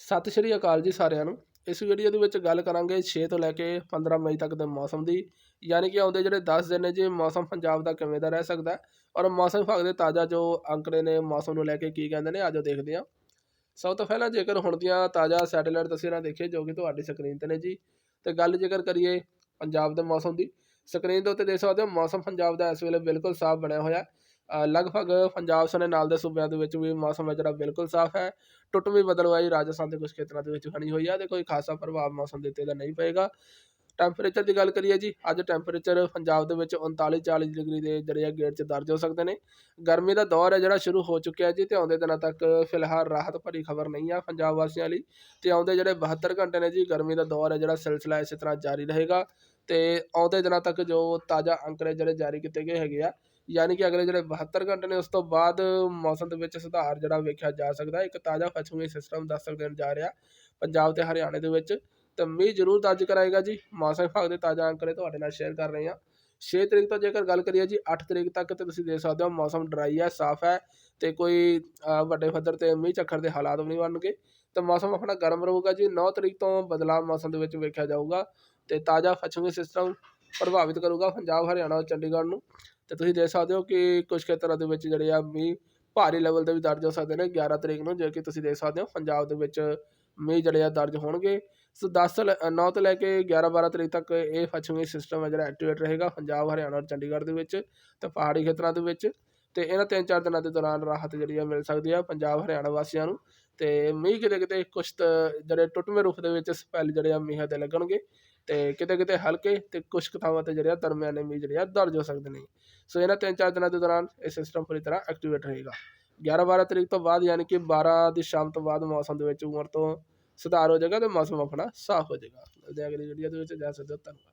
ਸਤਿ ਸ਼੍ਰੀ ਅਕਾਲ ਜੀ ਸਾਰਿਆਂ ਨੂੰ। ਇਸ ਵੀਡੀਓ ਦੇ ਵਿੱਚ ਗੱਲ ਕਰਾਂਗੇ 6 ਤੋਂ ਲੈ ਕੇ 15 ਮਈ ਤੱਕ ਦੇ ਮੌਸਮ ਦੀ। ਯਾਨੀ ਕਿ ਆਉਂਦੇ ਜਿਹੜੇ 10 ਦਿਨ ਨੇ ਜੀ, ਮੌਸਮ ਪੰਜਾਬ ਦਾ ਕਿਵੇਂ ਦਾ ਰਹਿ ਸਕਦਾ ਔਰ ਮੌਸਮ ਵਿਭਾਗ ਦੇ ਤਾਜ਼ਾ ਜੋ ਅੰਕੜੇ ਨੇ ਮੌਸਮ ਨੂੰ ਲੈ ਕੇ ਕੀ ਕਹਿੰਦੇ ਨੇ, ਆਜੋ ਦੇਖਦੇ ਹਾਂ। ਸਭ ਤੋਂ ਪਹਿਲਾਂ ਜੇਕਰ ਹੁਣ ਦੀਆਂ ਤਾਜ਼ਾ ਸੈਟੇਲਾਈਟ ਤਸਵੀਰਾਂ ਦੇਖੀਏ, ਜੋ ਕਿ ਤੁਹਾਡੀ ਸਕਰੀਨ ਤੇ ਨੇ ਜੀ, ਤੇ ਗੱਲ ਜੇਕਰ ਕਰੀਏ ਪੰਜਾਬ ਦੇ ਮੌਸਮ ਦੀ, ਸਕਰੀਨ ਦੇ ਉੱਤੇ ਦੇਖ ਸਕਦੇ ਹੋ, ਮੌਸਮ ਪੰਜਾਬ ਦਾ ਇਸ ਵੇਲੇ ਬਿਲਕੁਲ ਸਾਫ਼ ਬਣਿਆ ਹੋਇਆ ਲਗਭਗ ਪੰਜਾਬ ਸਣੇ ਨਾਲ ਦੇ ਸੂਬਿਆਂ ਦੇ ਵਿੱਚ ਵੀ ਮੌਸਮ ਹੈ ਜਿਹੜਾ ਬਿਲਕੁਲ ਸਾਫ਼ ਹੈ। ਟੁੱਟਵੀਂ ਬਦਲਵਾਈ ਰਾਜਸਥਾਨ ਦੇ ਕੁਝ ਖੇਤਰਾਂ ਦੇ ਵਿੱਚ ਬਣੀ ਹੋਈ ਆ ਤੇ ਕੋਈ ਖਾਸਾ ਪ੍ਰਭਾਵ ਮੌਸਮ ਦੇ ਉੱਤੇ ਦਾ ਨਹੀਂ ਪਏਗਾ। ਟੈਂਪਰੇਚਰ ਦੀ ਗੱਲ ਕਰੀਏ ਜੀ, ਅੱਜ ਟੈਂਪਰੇਚਰ ਪੰਜਾਬ ਦੇ ਵਿੱਚ 39 40 ਡਿਗਰੀ ਦੇ ਜਿਹੜੇ ਆ ਗੇੜ 'ਚ ਦਰਜ ਹੋ ਸਕਦੇ ਨੇ। ਗਰਮੀ ਦਾ ਦੌਰ ਹੈ ਜਿਹੜਾ ਸ਼ੁਰੂ ਹੋ ਚੁੱਕਿਆ ਜੀ ਤੇ ਆਉਂਦੇ ਦਿਨਾਂ ਤੱਕ ਫਿਲਹਾਲ ਰਾਹਤ ਭਰੀ ਖਬਰ ਨਹੀਂ ਆ ਪੰਜਾਬ ਵਾਸੀਆਂ ਲਈ। ਤੇ ਆਉਂਦੇ ਜਿਹੜੇ 72 ਘੰਟੇ ਨੇ ਜੀ, ਗਰਮੀ ਦਾ ਦੌਰ ਹੈ ਜਿਹੜਾ ਸਿਲਸਿਲਾ ਇਸੇ ਤਰ੍ਹਾਂ ਜਾਰੀ ਰਹੇਗਾ। ਤੇ ਆਉਂਦੇ ਦਿਨਾਂ ਤੱਕ ਜੋ ਤਾਜ਼ਾ ਅੰਕੜੇ ਜਿਹੜੇ ਜਾਰੀ ਕੀਤੇ ਗਏ ਹੈਗੇ ਆ ਯਾਨੀ ਕਿ ਅਗਲੇ ਜਿਹੜੇ 72 ਘੰਟੇ ਨੇ, ਉਸ ਤੋਂ ਬਾਅਦ ਮੌਸਮ ਦੇ ਵਿੱਚ ਸੁਧਾਰ ਜਿਹੜਾ ਵੇਖਿਆ ਜਾ ਸਕਦਾ ਇੱਕ ਤਾਜ਼ਾ ਪੱਛਮੀ ਸਿਸਟਮ ਦਸਤਕ ਦੇਣ ਜਾ ਰਿਹਾ ਪੰਜਾਬ ਤੇ ਹਰਿਆਣੇ ਦੇ ਵਿੱਚ। ਤਾਂ ਮੀਂਹ ਜ਼ਰੂਰ ਦਰਜ ਕਰਾਏਗਾ ਜੀ। ਮੌਸਮ ਵਿਭਾਗ ਦੇ ਤਾਜ਼ਾ ਅੰਕੜੇ ਤੁਹਾਡੇ ਨਾਲ ਸ਼ੇਅਰ ਕਰ ਰਹੇ ਹਾਂ। 6 ਤਰੀਕ ਤੋਂ ਜੇਕਰ ਗੱਲ ਕਰੀਏ ਜੀ 8 ਤਰੀਕ ਤੱਕ ਤੇ ਤੁਸੀਂ ਦੇਖ ਸਕਦੇ ਹੋ ਮੌਸਮ ਡਰਾਈ ਹੈ, ਸਾਫ਼ ਹੈ ਤੇ ਕੋਈ ਵੱਡੇ ਪੱਧਰ ਤੇ ਮੀਂਹ ਚੱਖਰ ਦੇ ਹਾਲਾਤ ਵੀ ਨਹੀਂ ਬਣਨਗੇ। ਤੇ ਮੌਸਮ ਆਪਣਾ ਗਰਮ ਰਹੂਗਾ ਜੀ। 9 ਤਰੀਕ ਤੋਂ ਬਦਲਾਅ ਮੌਸਮ ਦੇ ਵਿੱਚ ਵੇਖਿਆ ਜਾਊਗਾ ਤੇ ਤਾਜ਼ਾ ਪੱਛਮੀ ਸਿਸਟਮ ਪ੍ਰਭਾਵਿਤ ਕਰੂਗਾ ਪੰਜਾਬ, ਹਰਿਆਣਾ ਤੇ ਚੰਡੀਗੜ੍ਹ ਨੂੰ। ਤੇ ਤੁਸੀਂ ਦੇਖ ਸਕਦੇ ਹੋ ਕਿ ਕੁਝ ਖੇਤਰਾਂ ਦੇ ਵਿੱਚ ਜਿਹੜੇ ਆ ਮੀਂਹ ਭਾਰੀ ਲੈਵਲ ਤੇ ਵੀ ਦਰਜ ਹੋ ਸਕਦੇ ਨੇ 11 ਤਰੀਕ ਨੂੰ, ਜੇ ਕਿ ਤੁਸੀਂ ਦੇਖ ਸਕਦੇ ਹੋ ਪੰਜਾਬ ਦੇ ਵਿੱਚ ਮੀਂਹ ਜਿਹੜੇ ਆ ਦਰਜ ਹੋਣਗੇ। ਸੋ 10 ਤੋਂ 9 ਤੋਂ ਲੈ ਕੇ 11 12 ਤਰੀਕ ਤੱਕ ਇਹ ਪੱਛਮੀ ਸਿਸਟਮ ਹੈ ਜਿਹੜਾ ਐਕਟੀਵੇਟ ਰਹੇਗਾ ਪੰਜਾਬ, ਹਰਿਆਣਾ ਔਰ ਚੰਡੀਗੜ੍ਹ ਦੇ ਵਿੱਚ ਤੇ ਪਹਾੜੀ ਖੇਤਰਾਂ ਦੇ ਵਿੱਚ। ਅਤੇ ਇਹਨਾਂ ਤਿੰਨ ਚਾਰ ਦਿਨਾਂ ਦੇ ਦੌਰਾਨ ਰਾਹਤ ਜਿਹੜੀ ਆ ਮਿਲ ਸਕਦੀ ਆ ਪੰਜਾਬ, ਹਰਿਆਣਾ ਵਾਸੀਆਂ ਨੂੰ। ਅਤੇ ਮੀਂਹ ਕਿਤੇ ਕਿਤੇ ਕੁਛ ਜਿਹੜੇ ਟੁੱਟਵੇਂ ਰੁੱਖ ਦੇ ਵਿੱਚ ਸਪੈਲ ਜਿਹੜੇ ਆ ਮੀਂਹਾਂ ਦੇ ਲੱਗਣਗੇ। ਅਤੇ ਕਿਤੇ ਕਿਤੇ ਹਲਕੇ ਅਤੇ ਕੁਝ ਥਾਵਾਂ ਤੇ ਜਿਹੜੇ ਆ ਦਰਮਿਆਨੇ ਮੀਂਹ ਜਿਹੜੇ ਆ ਦਰਜ ਹੋ ਸਕਦੇ ਨੇ। ਸੋ ਇਹਨਾਂ ਤਿੰਨ ਚਾਰ ਦਿਨਾਂ ਦੇ ਦੌਰਾਨ ਇਹ ਸਿਸਟਮ ਪੂਰੀ ਤਰ੍ਹਾਂ ਐਕਟੀਵੇਟ ਰਹੇਗਾ। 11 12 ਤਰੀਕ ਤੋਂ ਬਾਅਦ ਯਾਨੀ ਕਿ 12 ਦੀ ਸ਼ਾਮ ਤੋਂ ਬਾਅਦ ਮੌਸਮ ਦੇ ਵਿੱਚ ਉਮਰ ਤੋਂ ਸੁਧਾਰ ਹੋ ਜਾਏਗਾ ਤੇ ਮੌਸਮ ਆਪਣਾ ਸਾਫ਼ ਹੋ ਜਾਏਗਾ। ਮਿਲਦੇ ਹਾਂ ਅਗਲੀ ਵਿੱਚ। ਜਾ ਸਕਦੇ ਹੋ ਧੰਨਵਾਦ